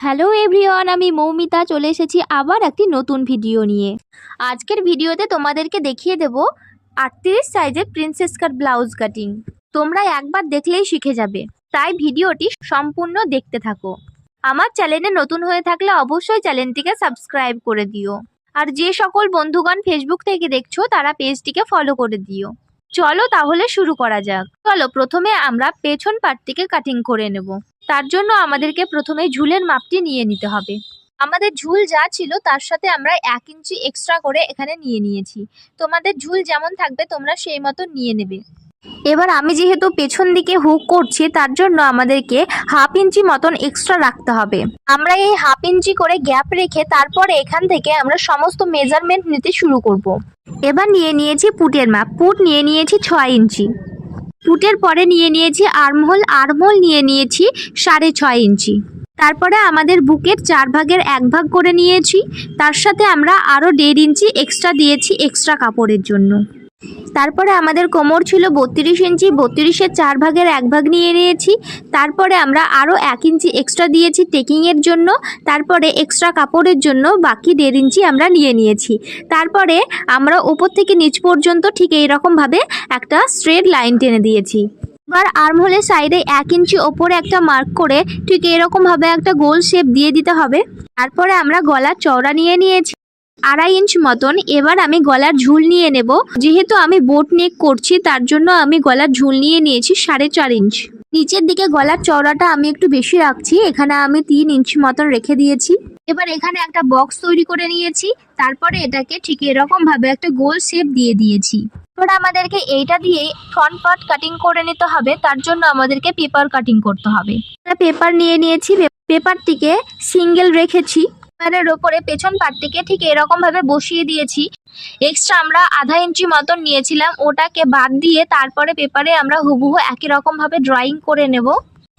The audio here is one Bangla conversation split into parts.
হ্যালো এভরিওয়ান, আমি মৌমিতা, চলে এসেছি আবার একটি নতুন ভিডিও নিয়ে। আজকের ভিডিওতে তোমাদেরকে দেখিয়ে দেব আটত্রিশ সাইজের প্রিন্সেস কাট ব্লাউজ কাটিং তোমরা একবার দেখলেই শিখে যাবে। তাই ভিডিওটি সম্পূর্ণ দেখতে থাকো। আমার চ্যানেলে নতুন হয়ে থাকলে অবশ্যই চ্যানেলটিকে সাবস্ক্রাইব করে দিও। আর যে সকল বন্ধুগণ ফেসবুক থেকে দেখছ, তারা পেজটিকে ফলো করে দিও। চলো তাহলে শুরু করা যাক। চলো, প্রথমে আমরা পেছন পার্ট থেকে কাটিং করে নেব। তার জন্য আমাদেরকে প্রথমে ঝুলের মাপটি নিয়ে নিতে হবে। আমাদের ঝুল যা ছিল তার সাথে আমরা এক ইঞ্চি এক্সট্রা করে এখানে নিয়ে নিয়েছি। তোমাদের ঝুল যেমন থাকবে তোমরা সেই মতো নিয়ে নেবে। এবার আমি যেহেতু পেছন দিকে হুক করছি, তার জন্য আমাদেরকে হাফ ইঞ্চি মতন এক্সট্রা রাখতে হবে। আমরা এই হাফ ইঞ্চি করে গ্যাপ রেখে তারপরে এখান থেকে আমরা সমস্ত মেজারমেন্ট নিতে শুরু করব। এবার নিয়ে নিয়েছি পুটের মাপ। পুট নিয়ে নিয়েছি ছয় ইঞ্চি। পুটের পরে নিয়ে নিয়েছি আর্মহোল আর্মহোল নিয়ে নিয়েছি সাড়ে ছয় ইঞ্চি। তারপরে আমাদের বুকের চার ভাগের এক ভাগ করে নিয়েছি। তার সাথে আমরা আরও দেড় ইঞ্চি এক্সট্রা দিয়েছি এক্সট্রা কাপড়ের জন্য। তারপরে আমাদের কোমর ছিল বত্রিশ ইঞ্চি, বত্রিশের চার ভাগের এক ভাগ নিয়ে নিয়েছি। তারপরে আমরা আরও এক ইঞ্চি এক্সট্রা দিয়েছি টেকিংয়ের জন্য। তারপরে এক্সট্রা কাপড়ের জন্য বাকি দেড় ইঞ্চি আমরা নিয়ে নিয়েছি। তারপরে আমরা ওপর থেকে নিচ পর্যন্ত ঠিক এইরকমভাবে একটা স্ট্রেট লাইন টেনে দিয়েছি। এবার আর্মহোলের সাইডে এক ইঞ্চি ওপরে একটা মার্ক করে ঠিক এরকমভাবে একটা গোল শেপ দিয়ে দিতে হবে। তারপরে আমরা গলার চওড়া নিয়ে নিয়েছি। আড়াই ইঞ্চ মতন। এবার আমি গলার ঝুল নিয়ে নেব। যেহেতু আমি বোট নেক করছি, তার জন্য আমি গলার ঝুল নিয়ে নিয়েছি সাড়ে চার ইঞ্চ। নিচের দিকে গলার চওড়াটা আমি একটু বেশি রাখছি। এখানে আমি তিন ইঞ্চ মতন রেখে দিয়েছি। এবার এখানে একটা বক্স তৈরি করে নিয়েছি। তারপরে এটাকে ঠিক এরকম ভাবে একটা গোল শেপ দিয়ে দিয়েছি। এবার আমাদেরকে এইটা দিয়ে ফ্রন্ট পার্ট কাটিং করে নিতে হবে। তার জন্য আমাদেরকে পেপার কাটিং করতে হবে। পেপার নিয়ে নিয়েছি। পেপারটিকে সিঙ্গেল রেখেছি। পেপারের ওপরে পেছন পার্টটিকে ঠিক এরকম ভাবে বসিয়ে দিয়েছি। এক্সট্রা আমরা আধা ইঞ্চি মতন নিয়েছিলাম, ওটাকে বাদ দিয়ে তারপরে পেপারে আমরা হুবহু একই রকম ভাবে ড্রয়িং করে নেব।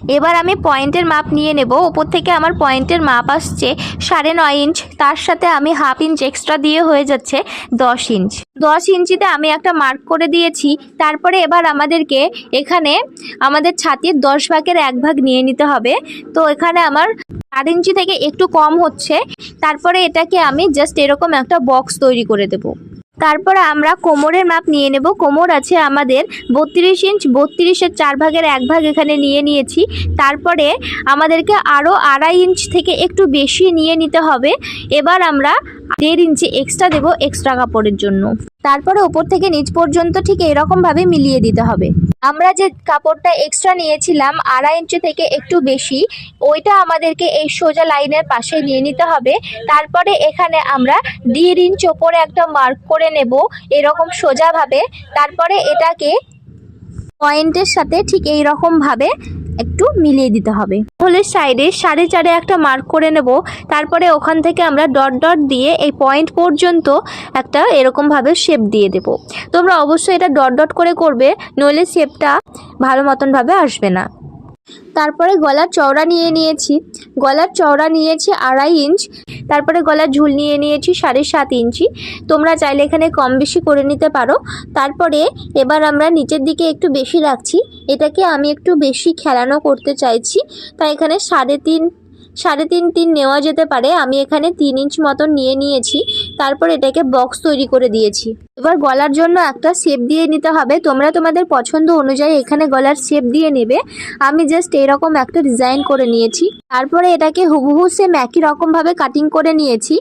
এবার আমি পয়েন্টের মাপ নিয়ে নেব, ওপর থেকে আমার পয়েন্টের মাপ আসছে সাড়ে নয় ইঞ্চ তার সাথে আমি হাফ ইঞ্চ এক্সট্রা দিয়ে হয়ে যাচ্ছে দশ ইঞ্চ দশ ইঞ্চিতে আমি একটা মার্ক করে দিয়েছি, তারপরে এবার আমাদেরকে এখানে আমাদের ছাতির দশ ভাগের এক ভাগ নিয়ে নিতে হবে। তো এখানে আমার চার ইঞ্চি থেকে একটু কম হচ্ছে, তারপরে এটাকে আমি জাস্ট এরকম একটা বক্স তৈরি করে দেব। তারপরে আমরা কোমরের মাপ নিয়ে নেব। কোমর আছে আমাদের বত্রিশ ইঞ্চ, বত্রিশের চার ভাগের এক ভাগ এখানে নিয়ে নিয়েছি। তারপরে আমাদেরকে আরও আড়াই ইঞ্চ থেকে একটু বেশি নিয়ে নিতে হবে। এবার আমরা দেড় ইঞ্চি এক্সট্রা দেব এক্সট্রা কাপড়ের জন্য। তারপরে ওপর থেকে নিচ পর্যন্ত ঠিক এরকমভাবে মিলিয়ে দিতে হবে। আমরা যে কাপড়টা এক্সট্রা নিয়েছিলাম, আড়াই ইঞ্চি থেকে একটু বেশি, ওইটা আমাদেরকে এই সোজা লাইনের পাশে নিয়ে নিতে হবে। তারপরে এখানে আমরা দেড় ইঞ্চ ওপরে একটা মার্ক করে নেব, এরকম সোজাভাবে। তারপরে এটাকে পয়েন্টের সাথে ঠিক এই রকম ভাবে একটু মিলিয়ে দিতে হবে। হোলের সাইডে সাড়ে চারে একটা মার্ক করে নেব। তারপরে ওখান থেকে আমরা ডট ডট দিয়ে এই পয়েন্ট পর্যন্ত একটা এরকমভাবে শেপ দিয়ে দেব। তোমরা অবশ্যই এটা ডট ডট করে করবে, নইলে শেপটা ভালো মতনভাবে আসবে না। তারপরে গলার চওড়া নিয়ে নিয়েছি। গলার চওড়া নিয়েছি আড়াই ইঞ্চ, তারপরে গলার ঝুল নিয়ে নিয়েছি সাড়ে সাত ইঞ্চি। তোমরা চাইলে এখানে কম বেশি করে নিতে পারো। তারপরে এবার আমরা নিচের দিকে একটু বেশি রাখছি। এটাকে আমি একটু বেশি খেলানো করতে চাইছি। তাই এখানে সাড়ে তিন সাড়ে তিন তিন নেওয়া যেতে পারে। আমি এখানে তিন ইঞ্চ মতন নিয়ে নিয়েছি। তারপর এটাকে বক্স তৈরি করে দিয়েছি। এবার গলার জন্য একটা শেপ দিয়ে নিতে হবে। তোমরা তোমাদের পছন্দ অনুযায়ী এখানে গলার শেপ দিয়ে নেবে। আমি জাস্ট এরকম একটা ডিজাইন করে নিয়েছি। তারপরে এটাকে হুবহু সেম একই রকমভাবে কাটিং করে নিয়েছি।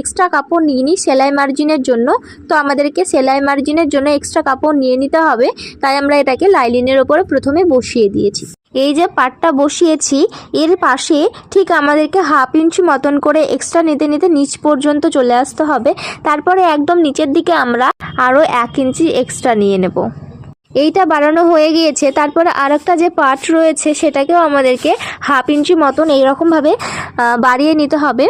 এক্সট্রা কাপড় নিয়ে নিই সেলাই মার্জিনের জন্য। তো আমাদেরকে সেলাই মার্জিনের জন্য এক্সট্রা কাপড় নিয়ে নিতে হবে। তাই আমরা এটাকে লাইলিনের ওপরে প্রথমে বসিয়ে দিয়েছি। এই যে পাটটা বসিয়েছি, এর পাশে ঠিক আমাদেরকে হাফ ইঞ্চি মতন করে এক্সট্রা নিতে নিতে নিচ পর্যন্ত চলে আসতে হবে। তারপরে একদম নিচের দিকে আমরা আরও এক ইঞ্চি এক্সট্রা নিয়ে নেব। এইটা বাড়ানো হয়ে গিয়েছে। তারপরে আরেকটা যে পার্ট রয়েছে, সেটাকেও আমাদেরকে হাফ ইঞ্চি মতন এইরকমভাবে বাড়িয়ে নিতে হবে।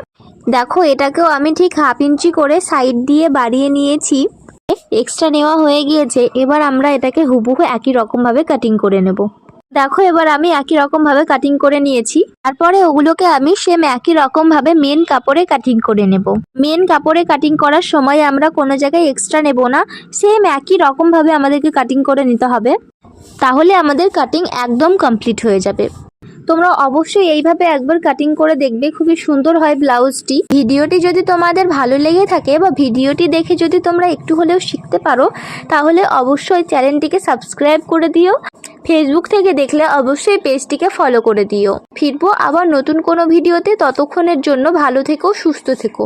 দেখো, এটাকেও আমি ঠিক হাফ ইঞ্চি করে সাইড দিয়ে বাড়িয়ে নিয়েছি। এক্সট্রা নেওয়া হয়ে গিয়েছে। এবার আমরা এটাকে হুবহু একই রকমভাবে কাটিং করে নেব। দেখো, এবার আমি একই রকম ভাবে কাটিং করে নিয়েছি। তারপরে ওগুলোকে আমি সেম একই রকম ভাবে মেন কাপড়ে কাটিং করে নেব। মেন কাপড়ে কাটিং করার সময় আমরা কোনো জায়গায় এক্সট্রা নেব না। সেম একই রকম ভাবে আমাদেরকে কাটিং করে নিতে হবে। তাহলে আমাদের কাটিং একদম কমপ্লিট হয়ে যাবে। তোমরা অবশ্যই এইভাবে একবার কাটিং করে দেখবে, খুবই সুন্দর হয় ব্লাউজটি। ভিডিওটি যদি তোমাদের ভালো লেগে থাকে বা ভিডিওটি দেখে যদি তোমরা একটু হলেও শিখতে পারো, তাহলে অবশ্যই চ্যানেলটিকে সাবস্ক্রাইব করে দিও। ফেসবুক থেকে দেখলে অবশ্যই পেজটিকে ফলো করে দিও। ফিরবো আবার নতুন কোনো ভিডিওতে, ততক্ষণের জন্য ভালো থেকো, সুস্থ থেকো।